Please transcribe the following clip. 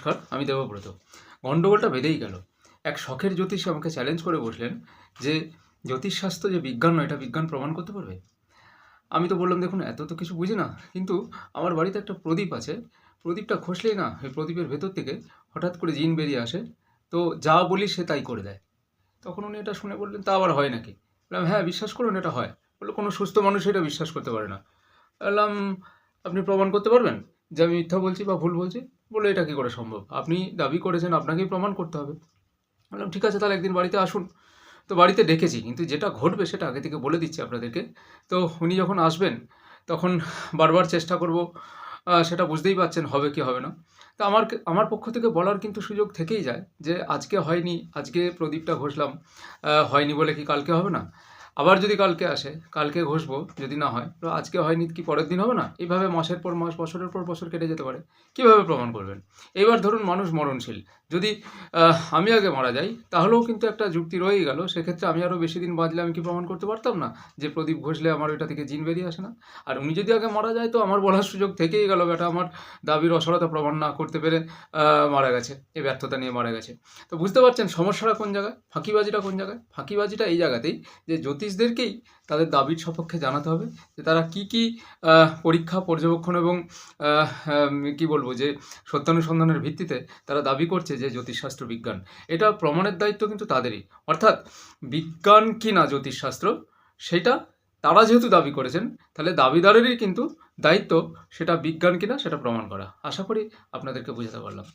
নমস্কার, আমি দেবব্রত। গণ্ডগোলটা বেঁধেই গেল। এক শখের জ্যোতিষী আমাকে চ্যালেঞ্জ করে বসলেন যে, জ্যোতিষশাস্ত্র যে বিজ্ঞান নয়, এটা বিজ্ঞান প্রমাণ করতে পারবে? আমি তো বললাম, দেখুন, এত তো কিছু বুঝি না। কিন্তু আমার বাড়িতে একটা প্রদীপ আছে। প্রদীপটা খসলেই না, ওই প্রদীপের ভেতর থেকে হঠাৎ করে জিন বেরিয়ে আসে। তো যা বলি সে তাই করে দেয়। তখন উনি এটা শুনে বললেন, তা আবার হয় নাকি? বললাম হ্যাঁ বিশ্বাস করুন, এটা হয়। বলল, কোনো সুস্থ মানুষ এটা বিশ্বাস করতে পারে না। বললাম, আপনি প্রমাণ করতে পারবেন যে আমি মিথ্যা বলছি বা ভুল বলছি? বলে এটা কী করে সম্ভব? আপনি দাবি করেছেন, আপনাকেই প্রমাণ করতে হবে। বললাম, ঠিক আছে, তাহলে একদিন বাড়িতে আসুন। তো বাড়িতে ডেকেছি, কিন্তু যেটা ঘটবে সেটা আগে থেকে বলে দিচ্ছি আপনাদেরকে। তো উনি যখন আসবেন, তখন বারবার চেষ্টা করব সেটা বুঝতেই পারছেন হবে কি হবে না। তো আমার আমার পক্ষ থেকে বলার কিন্তু সুযোগ থেকেই যায় যে, আজকে হয়নি, আজকে প্রদীপটা ঘষলাম হয়নি বলে কি কালকে হবে না? আবার যদি কালকে আসে, কালকে ঘষবো যদি না হয়, তো আজকে হয়নি কি পরের দিন হবে না? এইভাবে মাসের পর মাস, বছরের পর বছর কেটে যেতে পারে। কীভাবে প্রমাণ করবেন? এবার ধরুন মানুষ মরণশীল। যদি আমি আগে মারা যাই, তাহলেও কিন্তু একটা যুক্তি রয়েই গেল। সেক্ষেত্রে আমি আরও বেশি দিন বাঁচলে আমি কি প্রমাণ করতে পারতাম না? যে প্রদীপ ঘষলে আমার ওইটা থেকে জিন বেরিয়ে আসে না? আর উনি যদি আগে মারা যায়, তো আমার বলার সুযোগ থেকেই গেল, বেটা। আমার দাবির অসরতা প্রমাণ না করতে পেরে মারা গেছে। এই ব্যর্থতা নিয়ে মারা গেছে। তো বুঝতে পারছেন সমস্যাটা কোন জায়গায়? ফাঁকিবাজিটা কোন জায়গায়? ফাঁকিবাজিটা এই জায়গাতেই যে জ্যোতিষদেরকেই তাদের দাবির সপক্ষে জানাতে হবে যে তারা কি কি পরীক্ষা, পর্যবেক্ষণ এবং কি বলব যে সত্যানুসন্ধানের ভিত্তিতে তারা দাবি করছে যে জ্যোতিষশাস্ত্র বিজ্ঞান। এটা প্রমাণের দায়িত্ব কিন্তু তাদেরই। অর্থাৎ বিজ্ঞান কি না জ্যোতিষশাস্ত্র, সেটা তারা যেহেতু দাবি করেছেন, তাহলে দাবিদারেরই কিন্তু দায়িত্ব সেটা বিজ্ঞান কিনা সেটা প্রমাণ করা। আশা করি আপনাদেরকে বোঝাতে পারলাম।